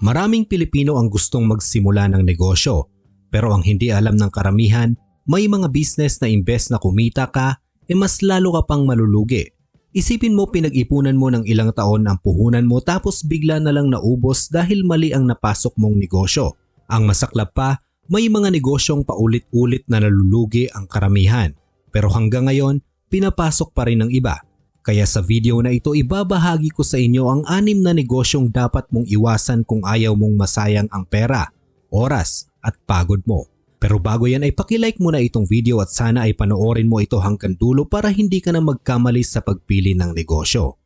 Maraming Pilipino ang gustong magsimula ng negosyo pero ang hindi alam ng karamihan, may mga business na imbes na kumita ka, e mas lalo ka pang malulugi. Isipin mo pinag-ipunan mo ng ilang taon ang puhunan mo tapos bigla na lang naubos dahil mali ang napasok mong negosyo. Ang masaklap pa, may mga negosyong paulit-ulit na nalulugi ang karamihan. Pero hanggang ngayon, pinapasok pa rin ng iba. Kaya sa video na ito ibabahagi ko sa inyo ang anim na negosyong dapat mong iwasan kung ayaw mong masayang ang pera, oras at pagod mo. Pero bago yan ay pakilike mo na itong video at sana ay panoorin mo ito hanggang dulo para hindi ka na magkamali sa pagpili ng negosyo.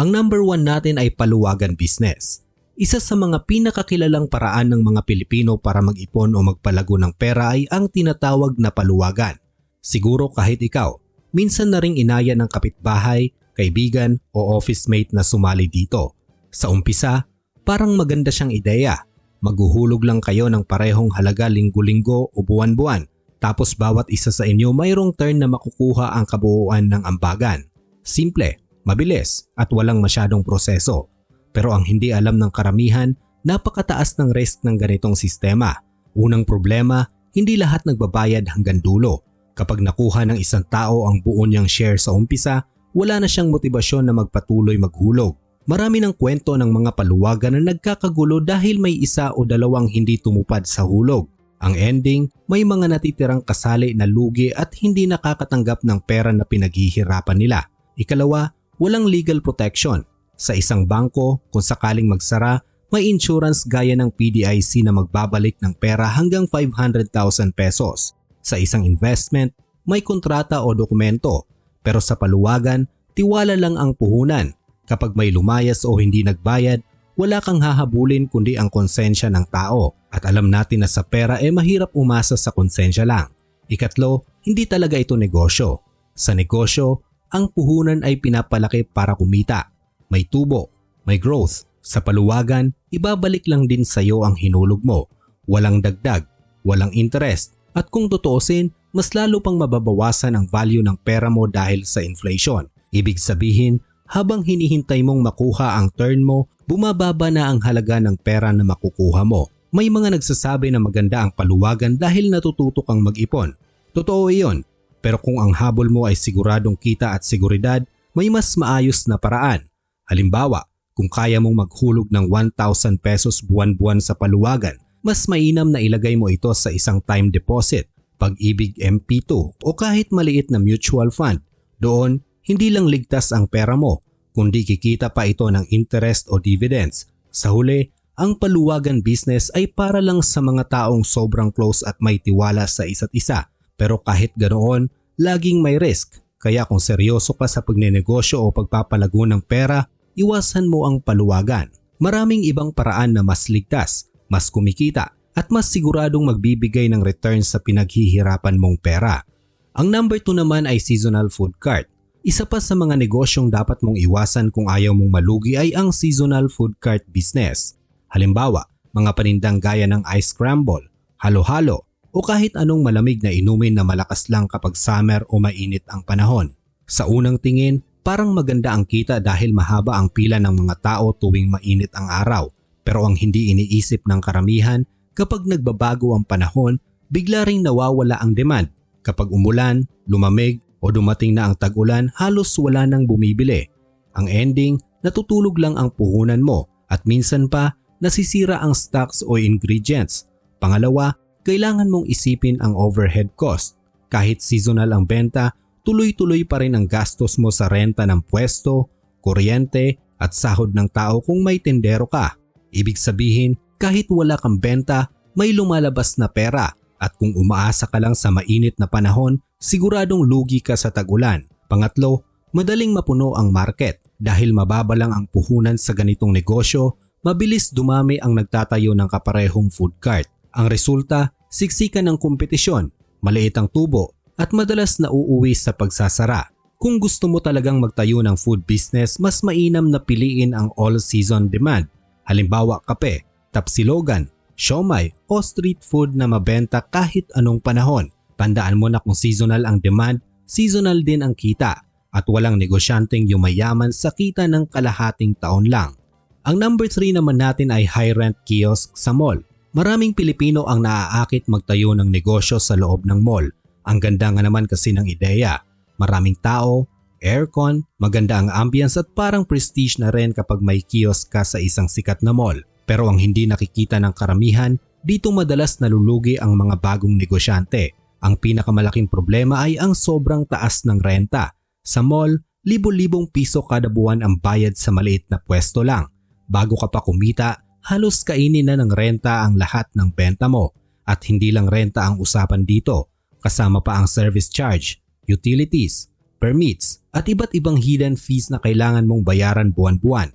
Ang number one natin ay paluwagan business. Isa sa mga pinakakilalang paraan ng mga Pilipino para mag-ipon o magpalago ng pera ay ang tinatawag na paluwagan. Siguro kahit ikaw, minsan na ring inaya ng kapitbahay, kaibigan o office mate na sumali dito. Sa umpisa, parang maganda siyang ideya. Maghuhulog lang kayo ng parehong halaga linggo-linggo o buwan-buwan tapos bawat isa sa inyo mayroong turn na makukuha ang kabuuan ng ambagan. Simple, mabilis at walang masyadong proseso. Pero ang hindi alam ng karamihan, napakataas ng risk ng ganitong sistema. Unang problema, hindi lahat nagbabayad hanggang dulo. Kapag nakuha ng isang tao ang buo niyang share sa umpisa, wala na siyang motibasyon na magpatuloy maghulog. Marami ng kwento ng mga paluwagan na nagkakagulo dahil may isa o dalawang hindi tumupad sa hulog. Ang ending, may mga natitirang kasali na lugi at hindi nakakatanggap ng pera na pinaghihirapan nila. Ikalawa, walang legal protection. Sa isang bangko, kung sakaling magsara, may insurance gaya ng PDIC na magbabalik ng pera hanggang 500,000 pesos. Sa isang investment, may kontrata o dokumento pero sa paluwagan, tiwala lang ang puhunan. Kapag may lumayas o hindi nagbayad, wala kang hahabulin kundi ang konsensya ng tao at alam natin na sa pera ay eh mahirap umasa sa konsensya lang. Ikatlo, hindi talaga ito negosyo. Sa negosyo, ang puhunan ay pinapalaki para kumita. May tubo, may growth. Sa paluwagan, ibabalik lang din sa iyo ang hinulog mo. Walang dagdag, walang interest. At kung tutuusin, mas lalo pang mababawasan ang value ng pera mo dahil sa inflation. Ibig sabihin, habang hinihintay mong makuha ang turn mo, bumababa na ang halaga ng pera na makukuha mo. May mga nagsasabi na maganda ang paluwagan dahil natututo kang mag-ipon. Totoo iyon, pero kung ang habol mo ay siguradong kita at seguridad, may mas maayos na paraan. Halimbawa, kung kaya mong maghulog ng 1,000 pesos buwan-buwan sa paluwagan, mas mainam na ilagay mo ito sa isang time deposit pag-ibig MP2 o kahit maliit na mutual fund. Doon, hindi lang ligtas ang pera mo, kundi kikita pa ito ng interest o dividends. Sa huli, ang paluwagan business ay para lang sa mga taong sobrang close at may tiwala sa isa't isa. Pero kahit ganoon, laging may risk. Kaya kung seryoso ka sa pagnenegosyo o pagpapalago ng pera, iwasan mo ang paluwagan. Maraming ibang paraan na mas ligtas, mas kumikita at mas siguradong magbibigay ng return sa pinaghihirapan mong pera. Ang number 2 naman ay seasonal food cart. Isa pa sa mga negosyong dapat mong iwasan kung ayaw mong malugi ay ang seasonal food cart business. Halimbawa, mga panindang gaya ng ice scramble, halo-halo, o kahit anong malamig na inumin na malakas lang kapag summer o mainit ang panahon. Sa unang tingin, parang maganda ang kita dahil mahaba ang pila ng mga tao tuwing mainit ang araw. Pero ang hindi iniisip ng karamihan Kapag nagbabago ang panahon, bigla ring nawawala ang demand. Kapag umulan, lumamig o dumating na ang tag-ulan, halos wala nang bumibili. Ang ending, natutulog lang ang puhunan mo at minsan pa nasisira ang stocks o ingredients. Pangalawa, kailangan mong isipin ang overhead cost. Kahit seasonal ang benta, tuloy-tuloy pa rin ang gastos mo sa renta ng pwesto, kuryente at sahod ng tao kung may tendero ka. Ibig sabihin, kahit wala kang benta, may lumalabas na pera at kung umaasa ka lang sa mainit na panahon, siguradong lugi ka sa tagulan. Pangatlo, madaling mapuno ang market dahil mababa lang ang puhunan sa ganitong negosyo, mabilis dumami ang nagtatayo ng kaparehong food cart. Ang resulta, siksikan ng kompetisyon, maliit ang tubo at madalas nauuwi sa pagsasara. Kung gusto mo talagang magtayo ng food business, mas mainam na piliin ang all-season demand. Halimbawa kape, tapsilogan, siomay o street food na mabenta kahit anong panahon. Tandaan mo na kung seasonal ang demand, seasonal din ang kita at walang negosyanteng yumayaman sa kita ng kalahating taon lang. Ang number 3 naman natin ay high rent kiosk sa mall. Maraming Pilipino ang naaakit magtayo ng negosyo sa loob ng mall. Ang ganda nga naman kasi ng ideya. Maraming tao, aircon, maganda ang ambience at parang prestige na rin kapag may kiosk ka sa isang sikat na mall. Pero ang hindi nakikita ng karamihan, dito madalas nalulugi ang mga bagong negosyante. Ang pinakamalaking problema ay ang sobrang taas ng renta. Sa mall, libo-libong piso kada buwan ang bayad sa maliit na pwesto lang. Bago ka pa kumita, halos kainin na ng renta ang lahat ng benta mo. At hindi lang renta ang usapan dito, kasama pa ang service charge, utilities, permits, at iba't ibang hidden fees na kailangan mong bayaran buwan-buwan.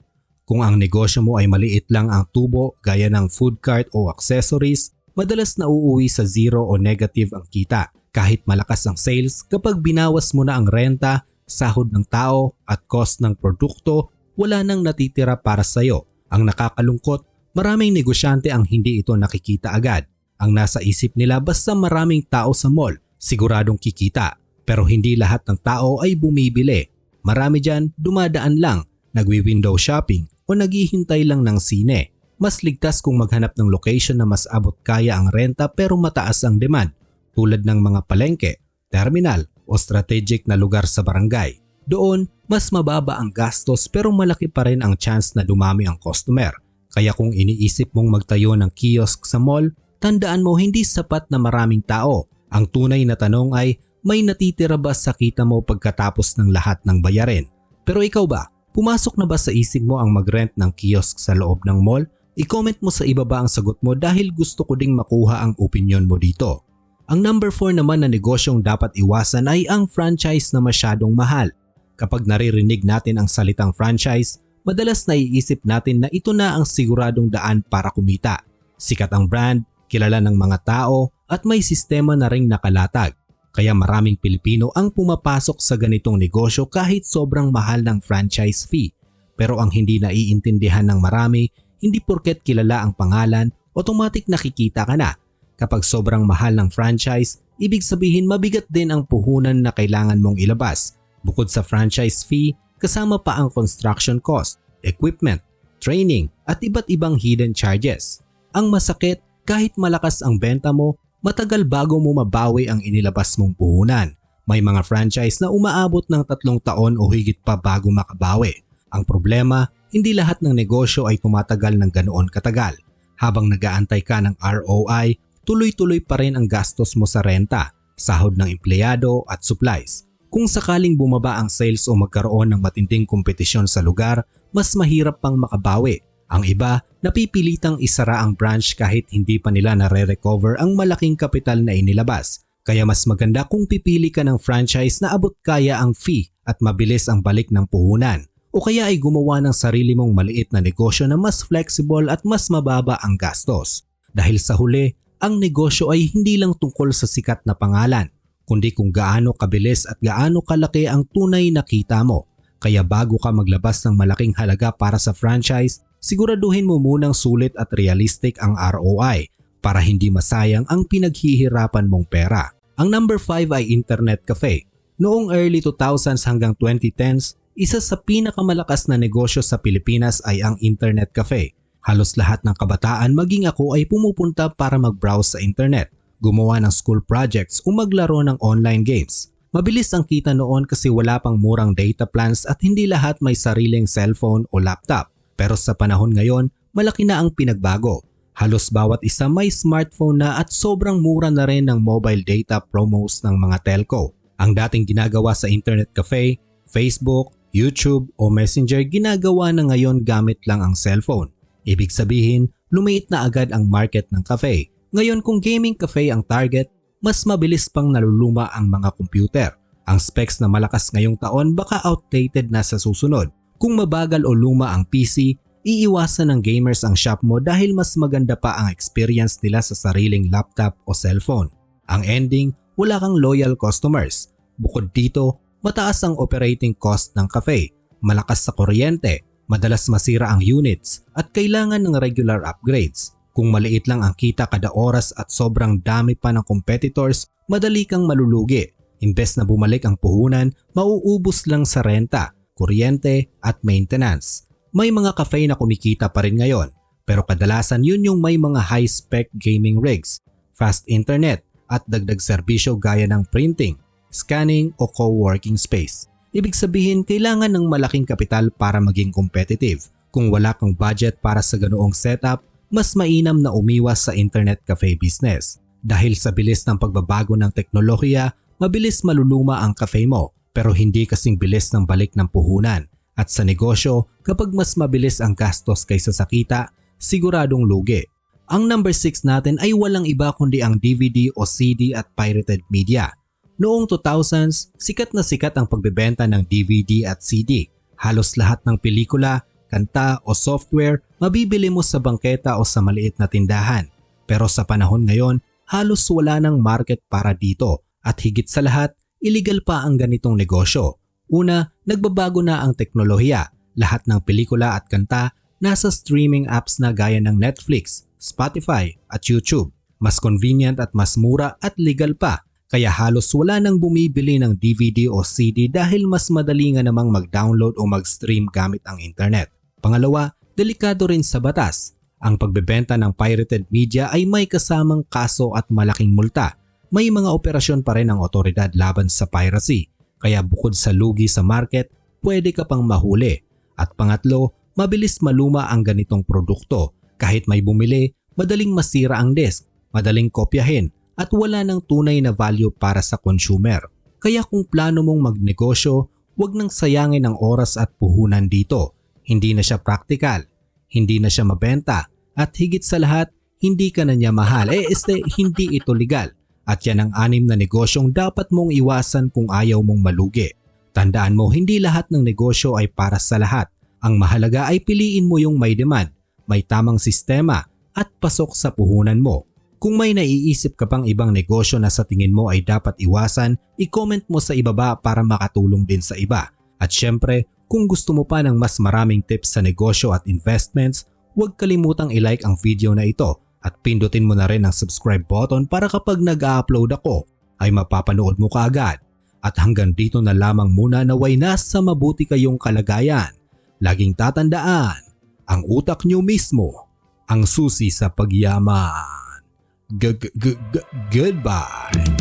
Kung ang negosyo mo ay maliit lang ang tubo gaya ng food cart o accessories, madalas na uuwi sa zero o negative ang kita kahit malakas ang sales kapag binawas mo na ang renta, sahod ng tao at cost ng produkto, wala nang natitira para sa iyo. Ang nakakalungkot, Maraming negosyante ang hindi ito nakikita agad. Ang nasa isip nila basta maraming tao sa mall, siguradong kikita. Pero hindi lahat ng tao ay bumibili. Marami dyan dumadaan lang, nagwi-window shopping o naghihintay lang ng sine. Mas ligtas kung maghanap ng location na mas abot kaya ang renta pero mataas ang demand tulad ng mga palengke, terminal o strategic na lugar sa barangay. Doon, mas mababa ang gastos pero malaki pa rin ang chance na dumami ang customer kaya kung iniisip mong magtayo ng kiosk sa mall, tandaan mo hindi sapat na maraming tao. Ang tunay na tanong ay may natitira ba sa kita mo pagkatapos ng lahat ng bayarin? Pero ikaw ba, pumasok na ba sa isip mo ang mag-rent ng kiosk sa loob ng mall? I-comment mo sa ibaba ang sagot mo dahil gusto ko ding makuha ang opinion mo dito. Ang number 4 naman na negosyong dapat iwasan ay ang franchise na masyadong mahal. Kapag naririnig natin ang salitang franchise, madalas naiisip natin na ito na ang siguradong daan para kumita. Sikat ang brand, kilala ng mga tao at may sistema na ring nakalatag. Kaya maraming Pilipino ang pumapasok sa ganitong negosyo kahit sobrang mahal ng franchise fee. Pero ang hindi naiintindihan ng marami, hindi porket kilala ang pangalan, automatic nakikita ka na. Kapag sobrang mahal ng franchise, ibig sabihin mabigat din ang puhunan na kailangan mong ilabas. Bukod sa franchise fee, kasama pa ang construction cost, equipment, training at iba't ibang hidden charges. Ang masakit, kahit malakas ang benta mo, matagal bago mo mabawi ang inilabas mong puhunan. May mga franchise na umaabot ng tatlong taon o higit pa bago makabawi. Ang problema, hindi lahat ng negosyo ay tumatagal ng ganoon katagal. Habang nagaantay ka ng ROI, tuloy-tuloy pa rin ang gastos mo sa renta, sahod ng empleyado at supplies. Kung sakaling bumaba ang sales o magkaroon ng matinding kompetisyon sa lugar, mas mahirap pang makabawi. Ang iba, napipilitang isara ang branch kahit hindi pa nila nare-recover ang malaking kapital na inilabas. Kaya mas maganda kung pipili ka ng franchise na abot kaya ang fee at mabilis ang balik ng puhunan. O kaya ay gumawa ng sarili mong maliit na negosyo na mas flexible at mas mababa ang gastos. Dahil sa huli, ang negosyo ay hindi lang tungkol sa sikat na pangalan kundi kung gaano kabilis at gaano kalaki ang tunay na kita mo. Kaya bago ka maglabas ng malaking halaga para sa franchise, siguraduhin mo munang sulit at realistic ang ROI para hindi masayang ang pinaghihirapan mong pera. Ang number 5 ay internet cafe. Noong early 2000s hanggang 2010s, isa sa pinakamalakas na negosyo sa Pilipinas ay ang internet cafe. Halos lahat ng kabataan maging ako ay pumupunta para mag-browse sa internet gumawa ng school projects o maglaro ng online games. Mabilis ang kita noon kasi wala pang murang data plans at hindi lahat may sariling cellphone o laptop. Pero sa panahon ngayon, malaki na ang pinagbago. Halos bawat isa may smartphone na at sobrang mura na rin ng mobile data promos ng mga telco. Ang dating ginagawa sa internet cafe, Facebook, YouTube o Messenger ginagawa na ngayon gamit lang ang cellphone. Ibig sabihin, lumiit na agad ang market ng cafe ngayon kung gaming cafe ang target, mas mabilis pang naluluma ang mga computer. Ang specs na malakas ngayong taon baka outdated na sa susunod. Kung mabagal o luma ang PC, iiwasan ng gamers ang shop mo dahil mas maganda pa ang experience nila sa sariling laptop o cellphone. Ang ending, wala kang loyal customers. Bukod dito, mataas ang operating cost ng cafe, malakas sa kuryente, madalas masira ang units at kailangan ng regular upgrades. Kung maliit lang ang kita kada oras at sobrang dami pa ng competitors, madali kang malulugi. Imbes na bumalik ang puhunan, mauubos lang sa renta, kuryente at maintenance. may mga cafe na kumikita pa rin ngayon pero kadalasan yun yung may mga high-spec gaming rigs, fast internet at dagdag serbisyo gaya ng printing, scanning o co-working space. Ibig sabihin kailangan ng malaking kapital para maging competitive. Kung wala kang budget para sa ganoong setup, mas mainam na umiwas sa internet cafe business. Dahil sa bilis ng pagbabago ng teknolohiya, mabilis maluluma ang cafe mo pero hindi kasing bilis ng balik ng puhunan. At sa negosyo, kapag mas mabilis ang gastos kaysa sa kita, siguradong lugi. Ang number 6 natin ay walang iba kundi ang DVD o CD at pirated media. Noong 2000s, sikat na sikat ang pagbebenta ng DVD at CD. Halos lahat ng pelikula, kanta o software mabibili mo sa bangketa o sa maliit na tindahan. Pero sa panahon ngayon, halos wala ng market para dito at higit sa lahat, illegal pa ang ganitong negosyo. Una, nagbabago na ang teknolohiya. Lahat ng pelikula at kanta nasa streaming apps na gaya ng Netflix, Spotify at YouTube. Mas convenient at mas mura at legal pa. Kaya halos wala nang bumibili ng DVD o CD dahil mas madali nga namang mag-download o mag-stream gamit ang internet. Pangalawa, delikado rin sa batas. Ang pagbebenta ng pirated media ay may kasamang kaso at malaking multa. May mga operasyon pa rin ang otoridad laban sa piracy. Kaya bukod sa lugi sa market, pwede ka pang mahuli. At pangatlo, mabilis maluma ang ganitong produkto. Kahit may bumili, madaling masira ang disk, madaling kopyahin at wala ng tunay na value para sa consumer. Kaya kung plano mong magnegosyo, huwag nang sayangin ang oras at puhunan dito. Hindi na siya practical, hindi na siya mabenta, at higit sa lahat, hindi ka na niya mahal. Eh, este, hindi ito legal. At yan ang anim na negosyong dapat mong iwasan kung ayaw mong malugi. Tandaan mo, hindi lahat ng negosyo ay para sa lahat. Ang mahalaga ay piliin mo yung may demand, may tamang sistema at pasok sa puhunan mo. Kung may naiisip ka pang ibang negosyo na sa tingin mo ay dapat iwasan, i-comment mo sa ibaba para makatulong din sa iba. At syempre, kung gusto mo pa ng mas maraming tips sa negosyo at investments, huwag kalimutang i-like ang video na ito at pindutin mo na rin ang subscribe button para kapag nag-upload ako ay mapapanood mo kaagad. At hanggang dito na lamang muna naway nasa mabuti kayong kalagayan. Laging tatandaan, ang utak nyo mismo ang susi sa pagyaman. G- g- g- goodbye.